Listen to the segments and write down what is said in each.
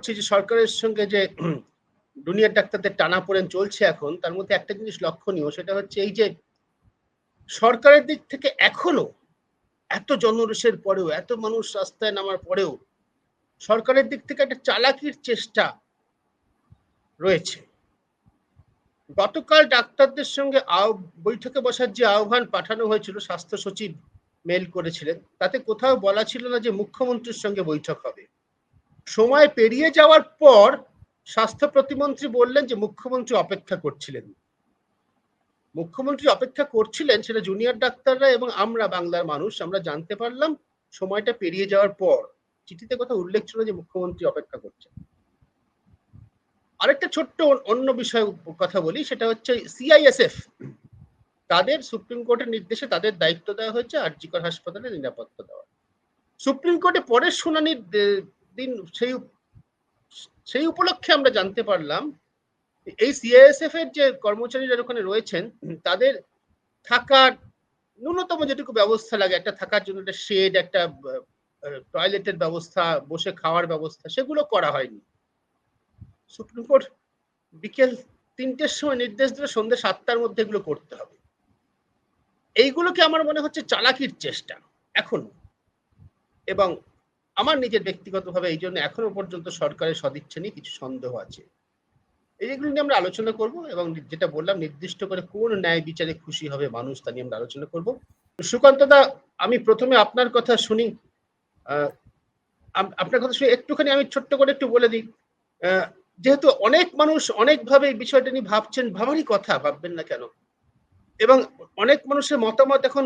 করছি যে সরকারের সঙ্গে যে দুনিয়ার ডাক্তারদের টানা পড়েন চলছে এখন, তার মধ্যে একটা জিনিস লক্ষণীয়, সেটা হচ্ছে এই যে সরকারের দিক থেকে এখনও এত জনরোষের পরেও, এত মানুষ রাস্তায় নামার পরেও সরকারের দিক থেকে একটা চালাকির চেষ্টা রয়েছে। গতকাল ডাক্তারদের সঙ্গে বৈঠকে বসার যে আহ্বান পাঠানো হয়েছিল, স্বাস্থ্য সচিব মেল করেছিলেন, তাতে কোথাও বলা ছিল না যে মুখ্যমন্ত্রীর সঙ্গে বৈঠক হবে। সময় পেরিয়ে যাওয়ার পর স্বাস্থ্য প্রতিমন্ত্রী বললেন যে মুখ্যমন্ত্রী অপেক্ষা করছিলেন। মুখ্যমন্ত্রী অপেক্ষা করছিলেন, সেটা জুনিয়র ডাক্তাররা এবং আমরা বাংলার মানুষ, আমরা জানতে পারলাম সময়টা পেরিয়ে যাওয়ার পর। চিঠিতে কথা উল্লেখ ছিল যে মুখ্যমন্ত্রী অপেক্ষা করছেন। আরেকটা ছোট্ট অন্য বিষয় কথা বলি, সেটা হচ্ছে সিআইএসএফ তাদের সুপ্রিম কোর্টের নির্দেশে তাদের দায়িত্ব দেওয়া হয়েছে আরজিকর হাসপাতালে নিরাপত্তা দেওয়া সুপ্রিম কোর্টে পরের শুনানির দিন সেই সেই উপলক্ষে আমরা জানতে পারলাম, এই সিআইএসএফ এর যে কর্মচারীরা ওখানে রয়েছেন, তাদের থাকার ন্যূনতম যেটুকু ব্যবস্থা লাগে, একটা থাকার জন্য একটা শেড একটা টয়লেটের ব্যবস্থা, বসে খাওয়ার ব্যবস্থা, সেগুলো করা হয়নি। সুপ্রিম কোর্ট বিকেল তিনটের সময় নির্দেশ দিলে সন্ধ্যে সাতটার মধ্যে এগুলো করতে হবে। এইগুলোকে আমার মনে হচ্ছে চালাকির চেষ্টা, এখন। এবং আমার নিজের ব্যক্তিগতভাবে এই জন্য এখনও পর্যন্ত সরকারের সদিচ্ছা নিয়ে কিছু সন্দেহ আছে। এইগুলো নিয়ে আমরা আলোচনা করব এবং যেটা বললাম, নির্দিষ্ট করে কোন ন্যায় বিচারে খুশি হবে মানুষ তা নিয়ে আমরা আলোচনা করব। সুকান্ত দা, আমি প্রথমে আপনার কথা শুনি। আপনার কথা শুনে একটুখানি আমি ছোট্ট করে একটু বলে দিই। যেহেতু অনেক মানুষ অনেকভাবে এই বিষয়টা নিয়ে ভাবছেন, ভাবারই কথা, ভাববেন না কেন? এবং অনেক মানুষের মতামত এখন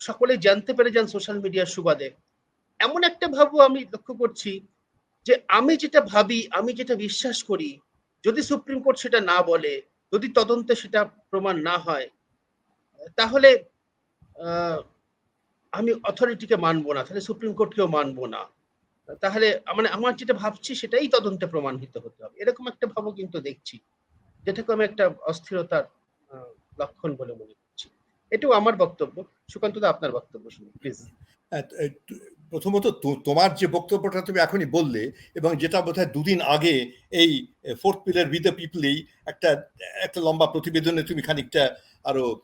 সকলেই জানতে পেরে যান সোশ্যাল মিডিয়ার সুবাদে। এমন একটা ভাবও আমি লক্ষ্য করছি যে আমি যেটা ভাবি আমি যেটা বিশ্বাস করি যদি সুপ্রিম কোর্ট সেটা না বলে যদি তদন্তে সেটা প্রমাণ না হয় তাহলে আহ, আমি অথরিটিকে মানবো না তাহলে সুপ্রিম কোর্টকেও মানবো না। তাহলে মানে আমার যেটা ভাবছি সেটাই তদন্তে প্রমাণিত হতে হবে। এরকম একটা ভাবও কিন্তু দেখছি যেটাকে আমি একটা অস্থিরতার আহ, লক্ষণ বলে মনে করছি। এটাও আমার বক্তব্য। সুকান্ত দা আপনার বক্তব্য শুনুন। প্লিজ প্রথমত তোমার যে বক্তব্যটা তুমি এখনই বললে এবং যেটা বোধহয় দুদিন আগে এই ফোর্থ পিলার উইথ দ্য পিপলেই একটা একটা লম্বা প্রতিবেদনে তুমি খানিকটা আরও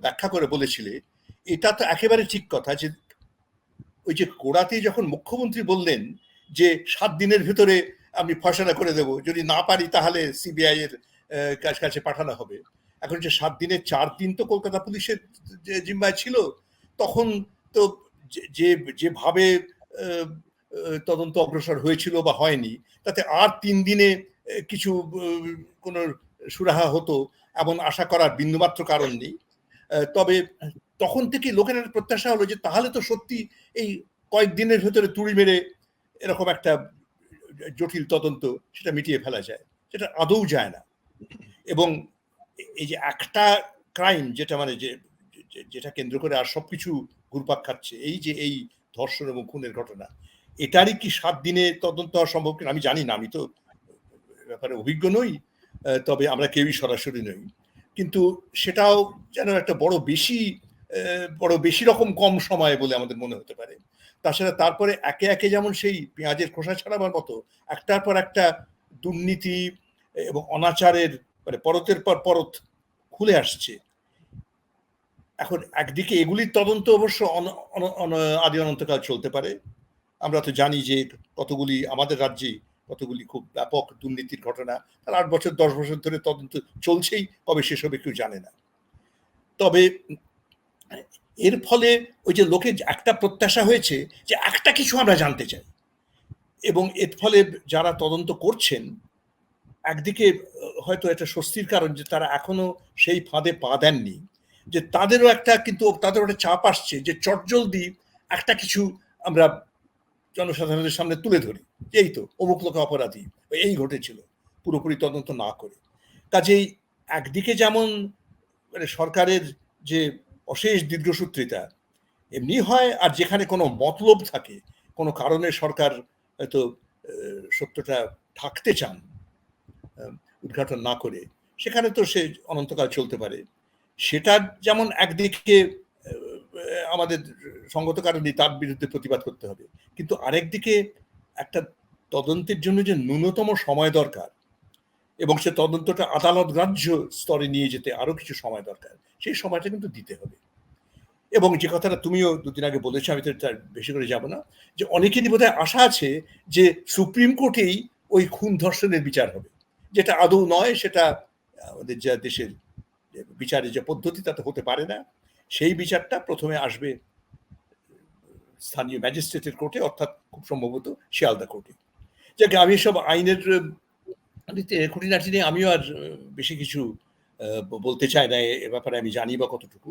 ব্যাখ্যা করে বলেছিলে, এটা তো একেবারে ঠিক কথা যে ওই যে গোড়াতে যখন মুখ্যমন্ত্রী বললেন যে সাত দিনের ভিতরে আমি ফয়সলা করে দেব, যদি না পারি তাহলে সিবিআই এর কাছ- পাঠানো হবে। এখন যে সাত দিনের, চার দিন তো কলকাতা পুলিশের জিম্মায় ছিল, তখন তো যে- যেভাবে তদন্ত অগ্রসর হয়েছিল বা হয়নি, তাতে আর তিন দিনে কিছু কোনো সুরাহা হতো এমন আশা করার বিন্দুমাত্র কারণ নেই। তবে তখন থেকে লোকের প্রত্যাশা হলো যে, তাহলে তো সত্যি এই কয়েকদিনের ভেতরে তুড়ি মেরে এরকম একটা জটিল তদন্ত সেটা মিটিয়ে ফেলা যায়, সেটা আদৌ যায় না। এবং এই যে একটা ক্রাইম যেটা মানে যে, যেটা কেন্দ্র করে আর সবকিছু ঘুরপাক খাচ্ছে। এই যে এই ধর্ষণ এবং খুনের ঘটনা, এটারই কি সাত দিনে তদন্ত হওয়া সম্ভব কিনা আমি জানি না। আমি তো ব্যাপারে অভিজ্ঞ নই তবে আমরা কেউই সরাসরি নই। কিন্তু সেটাও যেন একটা বড় বেশি বড় বেশি রকম কম সময় বলে আমাদের মনে হতে পারে। তাছাড়া তারপরে একে একে যেমন সেই পেঁয়াজের খোসা ছাড়াবার মতো, একটার পর একটা দুর্নীতি এবং অনাচারের মানে পরতের পর পরত খুলে আসছে। এখন একদিকে এগুলির তদন্ত অবশ্য আদি অনন্তকাল চলতে পারে। আমরা তো জানি যে কতগুলি আমাদের রাজ্যে কতগুলি খুব ব্যাপক দুর্নীতির ঘটনা, তার আট বছর, দশ বছর ধরে তদন্ত চলছেই, কবে শেষ হবে কেউ জানে না। তবে এর ফলে ওই যে লোকের একটা প্রত্যাশা হয়েছে যে একটা কিছু আমরা জানতে চাই। এবং এর ফলে যারা তদন্ত করছেন, একদিকে হয়তো একটা স্বস্তির কারণ যে তারা এখনও সেই ফাঁদে পা দেননি। যে তাদেরও একটা কিন্তু তাদের একটা চাপ আসছে যে চটজলদি একটা কিছু আমরা জনসাধারণের সামনে তুলে ধরি। এই তো, অমুক লোকে অপরাধী, এই ঘটেছিল, পুরোপুরি তদন্ত না করে। কাজেই একদিকে যেমন মানে সরকারের যে অশেষ দীর্ঘসূত্রিতা, এমনি হয়, আর যেখানে কোনো মতলব থাকে, কোনো কারণে সরকার হয়তো সত্যটা ঢাকতে চান উদ্ঘাটন না করে, সেখানে তো সে অনন্তকাল চলতে পারে। সেটা যেমন একদিকে আমাদের সঙ্গত কারণে তার বিরুদ্ধে প্রতিবাদ করতে হবে। কিন্তু আরেকদিকে একটা তদন্তের জন্য যে ন্যূনতম সময় দরকার এবং সে তদন্তটা আদালত গ্রাহ্য স্তরে নিয়ে যেতে আরও কিছু সময় দরকার, সেই সময়টা কিন্তু দিতে হবে। এবং যে কথাটা তুমিও দুদিন আগে বলেছ, আমি তো তার বেশি করে যাব না, যে অনেকেরই বোধহয় আশা আছে যে সুপ্রিম কোর্টেই ওই খুন ধর্ষণের বিচার হবে। যেটা আদৌ নয়, সেটা আমাদের যা দেশের যে বিচারের যে পদ্ধতি তাতে হতে পারে না। সেই বিচারটা প্রথমে আসবে স্থানীয় ম্যাজিস্ট্রেটের কোর্টে, অর্থাৎ খুব সম্ভবত শিয়ালদা কোর্টে। যাকে আমি সব আইনের খুঁটিনাটি নিয়ে আমিও আর বেশি কিছু বলতে চাই না এ ব্যাপারে আমি জানি বা কতটুকু।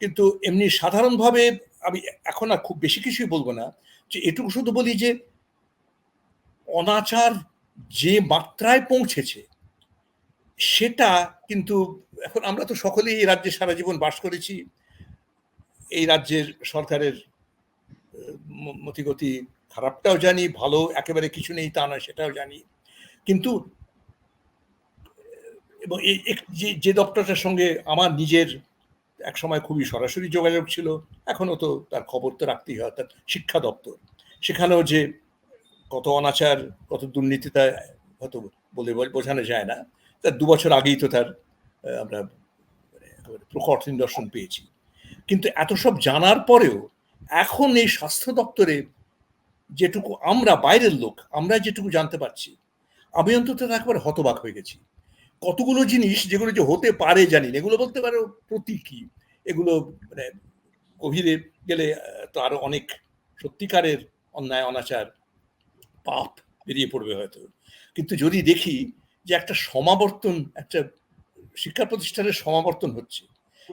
কিন্তু এমনি সাধারণভাবে আমি এখন আর খুব বেশি কিছুই বলব না। যে এটুকু শুধু বলি যে, অনাচার যে মাত্রায় পৌঁছেছে সেটা কিন্তু এখন আমরা তো সকলেই এই রাজ্যে সারা জীবন বাস করেছি। এই রাজ্যের সরকারের মতিগতি খারাপটাও জানি, ভালো একেবারে কিছু নেই তা নয় সেটাও জানি। কিন্তু, এবং যে দপ্তরটার সঙ্গে আমার নিজের এক সময় খুবই সরাসরি যোগাযোগ ছিল, এখনও তো তার খবর তো রাখতেই হয়, অর্থাৎ শিক্ষা দপ্তর। সেখানেও যে কত অনাচার, কত দুর্নীতি তা হয়তো বলে বোঝানো যায় না। তার দু বছর আগেই তো তার আমরা মানে প্রকট নিদর্শন পেয়েছি। কিন্তু এত সব জানার পরেও এখন এই স্বাস্থ্য দপ্তরে যেটুকু আমরা বাইরের লোক, আমরা যেটুকু জানতে পারছি, আমি অন্তত একবার হতবাক হয়ে গেছি। কতগুলো জিনিস যেগুলো যে হতে পারে জানি না, এগুলো বলতে পারো প্রতীকী, এগুলো মানে গভীরে গেলে তো আরও অনেক সত্যিকারের অন্যায়, অনাচার, পাপ বেরিয়ে পড়বে হয়তো। কিন্তু যদি দেখি যে একটা সমাবর্তন, একটা শিক্ষা প্রতিষ্ঠানের সমাবর্তন হচ্ছে।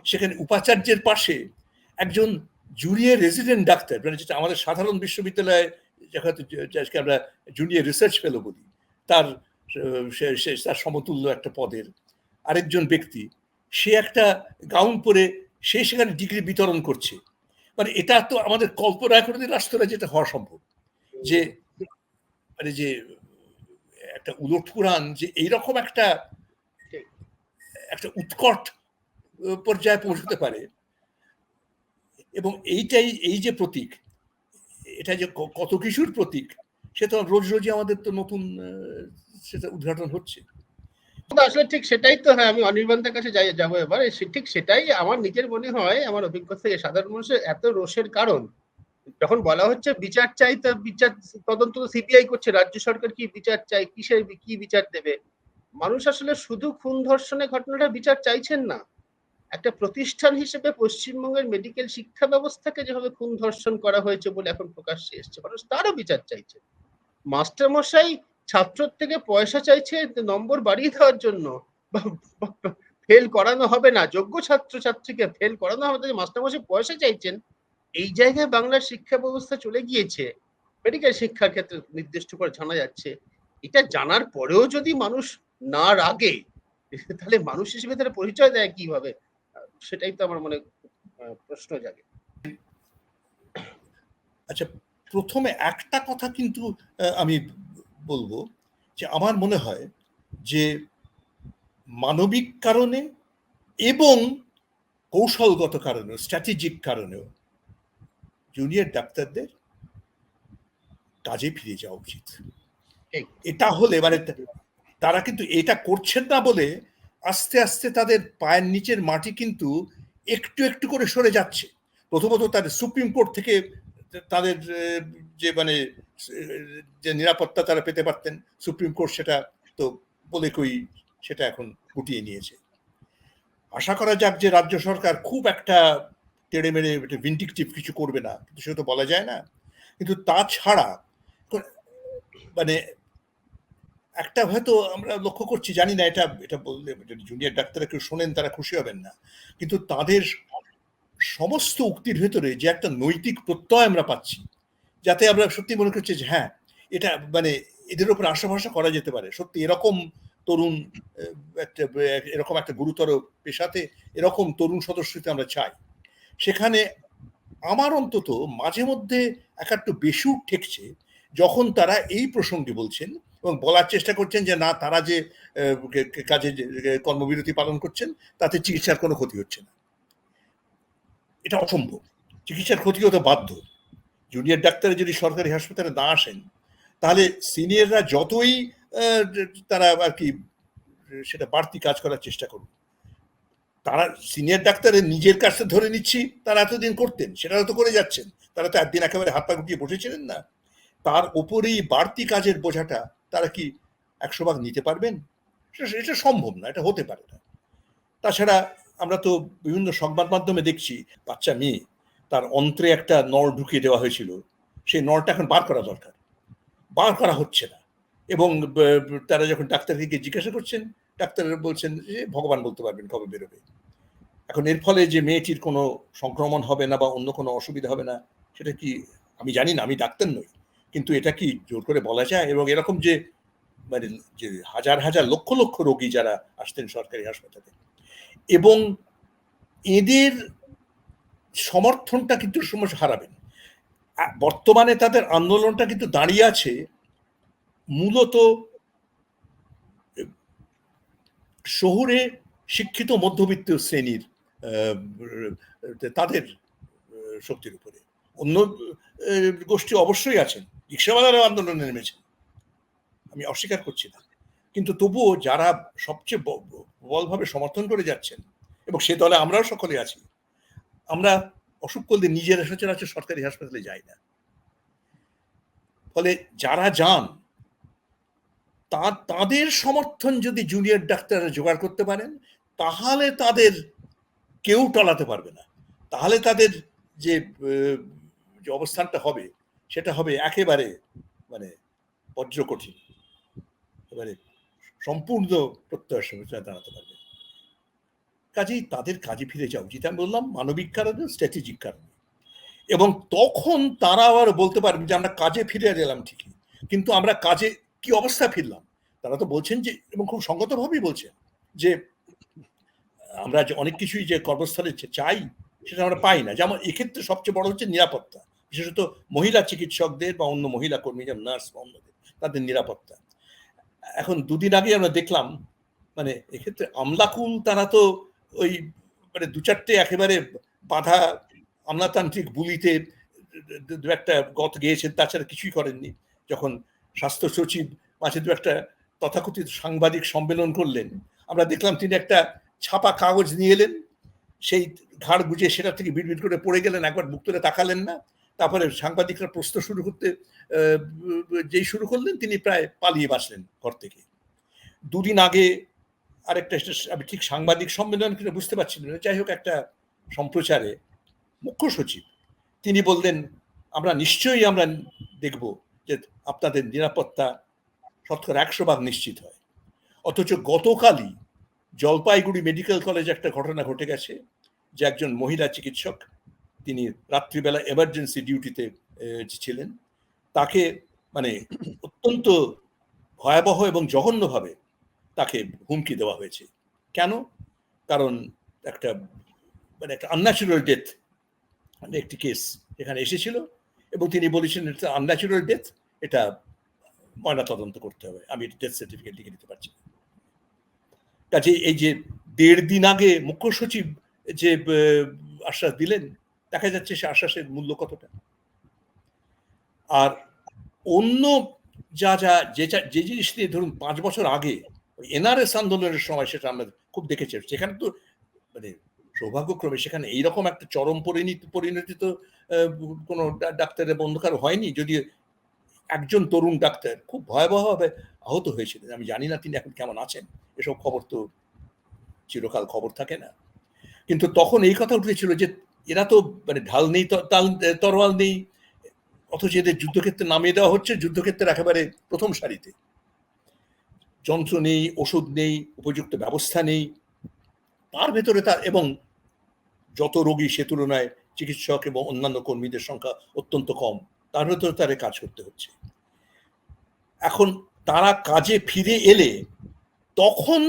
সেখানে উপাচার্যের পাশে একজন জুনিয়র রেসিডেন্ট ডাক্তার মানে যেটা আমাদের সাধারণ বিশ্ববিদ্যালয়ে যাকে আমরা জুনিয়র রিসার্চ ফেলো বলি, তার তার সমতুল্য একটা পদের। আরেকজন ব্যক্তি, সে একটা গাউন পরে সে সেখানে ডিগ্রি বিতরণ করছে। মানে এটা তো আমাদের কল্পনা করে রাষ্ট্রে যেটা হওয়া সম্ভব। যে মানে যে একটা উলট পুরাণ যে এইরকম একটা একটা উৎকট পর্যায়ে পৌঁছতে পারে। এবং এইটাই এই যে প্রতীক এটা যে কত কিছুর প্রতীক সে তো রোজ রোজই আমাদের তো নতুন সেটা উদ্ঘাটন হচ্ছে। আসলে ঠিক সেটাই তো হ্যাঁ আমি অনির্বাণদের কাছে যাই যাব এবার। ঠিক সেটাই আমার নিজের মনে হয় আমার অভিজ্ঞতা থেকে সাধারণ মানুষের এত রোষের কারণ যখন বলা হচ্ছে বিচার চাই, তো বিচার, তদন্ত তো সিবিআই করছে, রাজ্য সরকার কি বিচার চাই কিসের, কি বিচার দেবে? মানুষ আসলে শুধু খুন ধর্ষণের ঘটনাটা বিচার চাইছেন না। একটা প্রতিষ্ঠান হিসেবে পশ্চিমবঙ্গের মেডিকেল শিক্ষা ব্যবস্থাকে যেভাবে খুন ধর্ষণ করা হয়েছে বলে এখন প্রকাশ্যে এসছে, মানুষ তারও বিচার চাইছে। মাস্টার মশাই ছাত্রর থেকে পয়সা চাইছে, নম্বর বাড়িয়ে দেওয়ার জন্য। ফেল করানো হবে না, যোগ্য ছাত্র ছাত্রীকে ফেল করানো হবে মাস্টারমশাই পয়সা চাইছেন। এই জায়গায় বাংলার শিক্ষা ব্যবস্থা চলে গিয়েছে মেডিকেল শিক্ষার ক্ষেত্রে নির্দিষ্ট করে জানা যাচ্ছে। এটা জানার পরেও যদি মানুষ না রাগে, তাহলে মানুষ হিসেবে তারা পরিচয় দেয় কীভাবে? সেটাই তো আমার মনে প্রশ্ন জাগে। আচ্ছা প্রথমে একটা কথা কিন্তু আমি বলব যে আমার মনে হয় যে মানবিক কারণে এবং কৌশলগত কারণেও স্ট্র্যাটেজিক কারণেও জুনিয়র ডাক্তারদের কাজে ফিরে যাওয়া উচিত। এটা হলে মানে তারা কিন্তু এটা করছেন না বলে আস্তে আস্তে তাদের পায়ের নিচের মাটি কিন্তু একটু একটু করে সরে যাচ্ছে। প্রথমত তাদের সুপ্রিম কোর্ট থেকে তাদের যে মানে যে নিরাপত্তা তারা পেতে পারতেন সুপ্রিম কোর্ট সেটা তো বলে কই সেটা এখন গুটিয়ে নিয়েছে। আশা করা যাক যে রাজ্য সরকার খুব একটা তেড়ে মেড়ে ভিন্ডিকটিভ কিছু করবে না, কিন্তু সেটা তো বলা যায় না। কিন্তু তাছাড়া মানে একটা হয়তো আমরা লক্ষ্য করছি, জানি না এটা এটা বললে জুনিয়র ডাক্তাররা কেউ শোনেন, তারা খুশি হবেন না। কিন্তু তাদের সমস্ত উক্তির ভেতরে যে একটা নৈতিক প্রত্যয় আমরা পাচ্ছি, যাতে আমরা সত্যি মনে করছি যে হ্যাঁ এটা মানে এদের উপর আশা করা যেতে পারে। সত্যি এরকম তরুণ একটা এরকম একটা গুরুতর পেশাতে এরকম তরুণ সদস্যতে আমরা চাই। সেখানে আমার অন্তত মাঝে মধ্যে এক একটু বেসুর ঠেকছে যখন তারা এই প্রসঙ্গে বলছেন এবং বলার চেষ্টা করছেন যে, না, তারা যে কাজে কর্মবিরতি পালন করছেন, তাতে চিকিৎসার কোনো ক্ষতি হচ্ছে না। এটা অসম্ভব। চিকিৎসার ক্ষতি হতে বাধ্য। জুনিয়র ডাক্তার যদি সরকারি হাসপাতালে না আসেন, তাহলে সিনিয়ররা যতই তারা আর কি সেটা বাড়তি কাজ করার চেষ্টা করুন। তারা সিনিয়র ডাক্তারের নিজের কাজটা ধরে নিচ্ছি, তারা এতদিন করতেন সেটা তো করে যাচ্ছেন। তারা তো একদিন একেবারে হাত পা গুটিয়ে বসেছিলেন না। তার উপরেই বাড়তি কাজের বোঝাটা তারা কি একশো ভাগ নিতে পারবেন? এটা সম্ভব না, এটা হতে পারে না। তাছাড়া আমরা তো বিভিন্ন সংবাদ মাধ্যমে দেখছি, বাচ্চা মেয়ে, তার অন্ত্রে একটা নল ঢুকিয়ে দেওয়া হয়েছিল। সেই নলটা এখন বার করা দরকার। বার করা হচ্ছে না। এবং তারা যখন ডাক্তারকে গিয়ে জিজ্ঞাসা করছেন ডাক্তার বলছেন যে, ভগবান বলতে পারবেন কবে বেরোবে। এখন এর ফলে যে মেয়েটির কোনো সংক্রমণ হবে না বা অন্য কোনো অসুবিধা হবে না, সেটা কি আমি জানি না, আমি ডাক্তার নই। কিন্তু এটা কি জোর করে বলা যায়? এবং এরকম যে মানে যে হাজার হাজার লক্ষ লক্ষ রোগী যারা আসতেন সরকারি হাসপাতালে, এবং এদের সমর্থনটা কিন্তু সময় হারাবেন। বর্তমানে তাদের আন্দোলনটা কিন্তু দাঁড়িয়ে আছে, মূলত শহরে শিক্ষিত মধ্যবিত্ত শ্রেণির তাদের শক্তির উপরে। অন্য গোষ্ঠী অবশ্যই আছেন। রিক্সাওয়ালারাও আন্দোলনে নেমেছেন। আমি অস্বীকার করছি না। কিন্তু তবুও যারা সবচেয়ে ব- ব- প্রবলভাবে সমর্থন করে যাচ্ছেন, এবং সে দলে আমরাও সকলে আছি, আমরা অসুখ করলে নিজেরা সচরাচর সরকারি হাসপাতালে যাই না। ফলে যারা যান তা, তাদের সমর্থন যদি জুনিয়র ডাক্তাররা জোগাড় করতে পারেন, তাহলে তাদের কেউ টলাতে পারবে না। তাহলে তাদের যে অবস্থানটা হবে, সেটা হবে একেবারে মানে বজ্র কঠিন এবারে সম্পূর্ণ প্রত্যয়ের দাঁড়াতে পারবে। কাজেই তাদের কাজে ফিরে যাওয়া উচিত। আমি বললাম, মানবিক কারণে স্ট্র্যাটেজিক কারণে। এবং তখন তারা আবার বলতে পারবে যে, আমরা কাজে ফিরে এলাম ঠিকই। কিন্তু আমরা কাজে কি অবস্থা ফিরলাম? তারা তো বলছেন যে, এবং খুব সঙ্গতভাবেই বলছেন যে, আমরা যে অনেক কিছুই যে কর্মস্থলে চাই, সেটা আমরা পাই না। যেমন এক্ষেত্রে সবচেয়ে বড় হচ্ছে নিরাপত্তা। বিশেষত মহিলা চিকিৎসকদের বা অন্য মহিলা কর্মী, যেমন নার্স বা অন্যদের, তাদের নিরাপত্তা। এখন দুদিন আগে আমরা দেখলাম মানে এক্ষেত্রে আমলাকুল তারা তো ওই মানে দু চারটে একেবারে বাধা আমলাতান্ত্রিক বুলিতে দু, একটা গত গিয়েছেন, তাছাড়া কিছুই করেননি। যখন স্বাস্থ্য সচিব মাঝে দু একটা তথাকথিত সাংবাদিক সম্মেলন করলেন। আমরা দেখলাম তিনি একটা ছাপা কাগজ নিয়ে এলেন, সেই ঘাড় গুজে সেটা থেকে বিড়বিড় করে পড়ে গেলেন, একবার মুখ তুলে তাকালেন না। তারপরে সাংবাদিকরা প্রশ্ন শুরু করতে যেই শুরু করলেন, তিনি প্রায় পালিয়ে বাসলেন ঘর থেকে। দুদিন আগে আরেকটা আমি ঠিক সাংবাদিক সম্মেলন কিনা বুঝতে পারছি না। যাই হোক, একটা সম্প্রচারে মুখ্য সচিব, তিনি বললেন, আমরা নিশ্চয়ই আমরা দেখব যে আপনাদের নিরাপত্তা শতকরা একশো ভাগ নিশ্চিত হয়। অথচ গতকালই জলপাইগুড়ি মেডিকেল কলেজে একটা ঘটনা ঘটে গেছে, যে একজন মহিলা চিকিৎসক, তিনি রাত্রিবেলা এমার্জেন্সি ডিউটিতে ছিলেন। তাকে মানে অত্যন্ত ভয়াবহ এবং জঘন্যভাবে তাকে হুমকি দেওয়া হয়েছে। কেন? কারণ একটা মানে একটা আনন্যাচুরাল ডেথ মানে একটি কেস এখানে এসেছিল এবং তিনি বলেছেন এটা আনন্যাচুরাল ডেথ এটা ময়না তদন্ত করতে হবে। আমি ডেথ সার্টিফিকেট লিখে দিতে পারছি। কাজে এই যে দেড় দিন আগে মুখ্য সচিব যে আশ্বাস দিলেন, দেখা যাচ্ছে সে আশ্বাসের মূল্য কতটা। আর অন্য যা যা, যে, যা- যে জিনিস নিয়ে ধরুন পাঁচ বছর আগে এনআরএস আন্দোলনের সময় সেটা আমরা খুব দেখেছি। সেখানে তো মানে সৌভাগ্যক্রমে সেখানে এইরকম একটা চরম পরিণতি পরিণতি তো কোনো ডাক্তারের বন্ধকার হয়নি। যদি একজন তরুণ ডাক্তার খুব ভয়াবহভাবে আহত হয়েছিলেন আমি জানি না তিনি এখন কেমন আছেন। এসব খবর তো চিরকাল খবর থাকে না। কিন্তু তখন এই কথা উঠেছিল যে এরা তো মানে ঢাল নেই তরোয়াল নেই, অথচ এদের যুদ্ধক্ষেত্রে নামিয়ে দেওয়া হচ্ছে, যুদ্ধক্ষেত্রের একেবারে প্রথম সারিতে। যন্ত্র নেই, ওষুধ নেই, উপযুক্ত ব্যবস্থা নেই। তার ভেতরে তার, এবং যত রোগী সে তুলনায় চিকিৎসক এবং অন্যান্য কর্মীদের সংখ্যা অত্যন্ত কম। তার তারে কাজ করতে হচ্ছে। এখন তারা কাজে ফিরে এলে তখন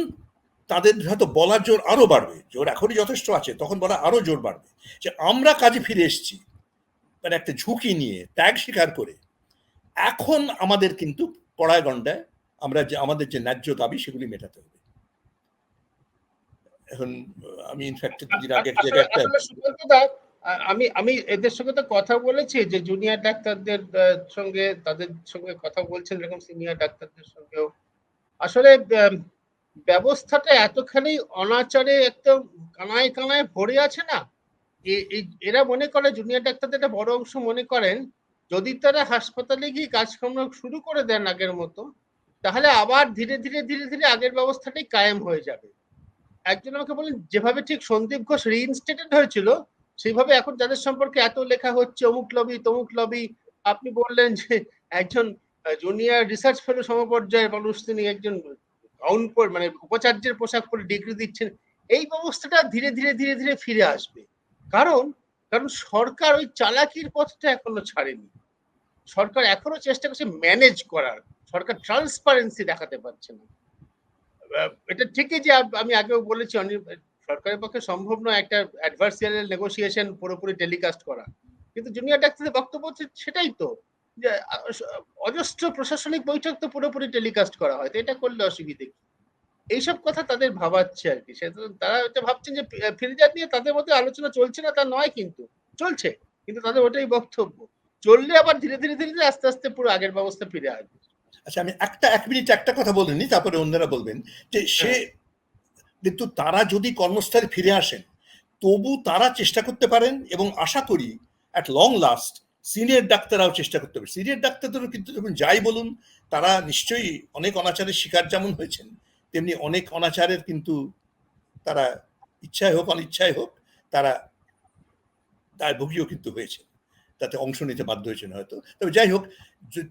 তাদের হয়তো বলার জোর আরও বাড়বে, জোর এখনই যথেষ্ট আছে, তখন বলা আরও জোর বাড়বে যে আমরা কাজে ফিরে এসেছি। মানে একটা ঝুঁকি নিয়ে, ত্যাগ স্বীকার করে। এখন আমাদের কিন্তু কড়ায় গন্ডায় আমরা যে, আমাদের যে ন্যায্য দাবি সেগুলি মেটাতে হবে। এখন আমি ইনফ্যাক্ট দুদিন আগে একটা আমি আমি এদের সঙ্গে তো কথা বলেছি যে জুনিয়র ডাক্তারদের সঙ্গে, তাদের সঙ্গে কথা বলছেন এরকম সিনিয়র ডাক্তারদের সঙ্গেও। আসলে ব্যবস্থাটা এতখানি অনাচারে একদম কানায় কানায় ভরে আছে না? এরা মনে করে জুনিয়র ডাক্তারদের একটা বড় অংশ মনে করেন, যদি তারা হাসপাতালে গিয়ে কাজকর্ম শুরু করে দেন আগের মতো, তাহলে আবার ধীরে ধীরে ধীরে ধীরে আগের ব্যবস্থাটাই কায়েম হয়ে যাবে। একজন আমাকে বলেন যেভাবে ঠিক সন্দীপ ঘোষ রিইনস্টেটেড হয়েছিল সেইভাবে এখন যাদের সম্পর্কে এত লেখা হচ্ছে, অমুক লবি তমুক লবি আপনি বললেন যে একজন জুনিয়র রিসার্চ ফেলো সমপর্যায়ের মানুষ, তিনি একজন গাউন মানে উপাচার্যের পোশাক পরে ডিগ্রি দিচ্ছেন, এই ব্যবস্থাটা ধীরে ধীরে ধীরে ধীরে ফিরে আসবে। কারণ কারণ সরকার ওই চালাকির পথটা এখনও ছাড়েনি। সরকার এখনও চেষ্টা করছে ম্যানেজ করার। সরকার ট্রান্সপারেন্সি দেখাতে পারছে না। এটা ঠিকই যে আমি আগেও বলেছি সরকারের পক্ষে সম্ভব নয় একটা অ্যাডভার্সিয়াল নেগোসিয়েশন পুরোপুরি টেলিকাস্ট করা। কিন্তু জুনিয়র ডাক্তারদের বক্তব্য হচ্ছে সেটাই তো যে অজস্র প্রশাসনিক বৈঠক তো পুরোপুরি টেলিকাস্ট করা হয় তো এটা করলে অসুবিধে কি? এইসব কথা তাদের ভাবাচ্ছে আর কি। তারা এটা ভাবছেন যে ফি- ফিরজাদ নিয়ে তাদের মধ্যে আলোচনা চলছে না তা নয় কিন্তু চলছে কিন্তু তাদের ওটাই বক্তব্য। চললে আবার ধীরে ধীরে ধীরে ধীরে আস্তে আস্তে পুরো আগের ব্যবস্থা ফিরে আসবে। আচ্ছা আমি একটা এক মিনিট একটা কথা বলিনি তারপরে অন্যরা বলবেন যে সে কিন্তু তারা যদি কর্মস্থলে ফিরে আসেন, তবু তারা চেষ্টা করতে পারেন এবং আশা করি অ্যাট লং লাস্ট সিনিয়র ডাক্তাররাও চেষ্টা করতে পারে। সিনিয়র ডাক্তারদেরও কিন্তু যখন যাই বলুন, তারা নিশ্চয়ই অনেক অনাচারের শিকার যেমন হয়েছেন, তেমনি অনেক অনাচারের কিন্তু তারা ইচ্ছায় হোক, অনিচ্ছায় হোক, তারা দায়ভোগীও কিন্তু হয়েছে। তাতে অংশ নিতে বাধ্য হয়েছেন হয়তো। তবে যাই হোক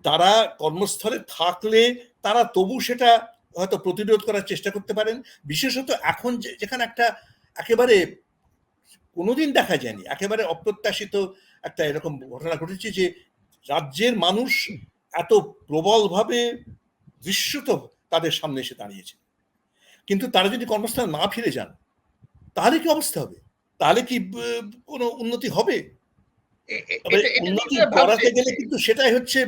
তারা কর্মস্থলে থাকলে তারা তবু সেটা হয়তো প্রতিরোধ করার চেষ্টা করতে পারেন। বিশেষত এখন যেখানে একটা একেবারে কোনোদিন দেখা যায়নি একেবারে অপ্রত্যাশিত একটা এরকম ঘটনা ঘটেছে যে রাজ্যের মানুষ এত প্রবলভাবে দৃশ্যত তাদের সামনে এসে দাঁড়িয়েছে। কিন্তু তারা যদি কর্মস্থলে না ফিরে যান তাহলে কি অবস্থা হবে? তাহলে কি কোনো উন্নতি হবে? উন্নতি করাতে গেলে কিন্তু সেটাই হচ্ছে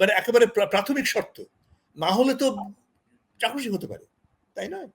মানে একেবারে প্রা- প্রাথমিক শর্ত। না হলে তো চাকুসি হতে পারে তাই নয়?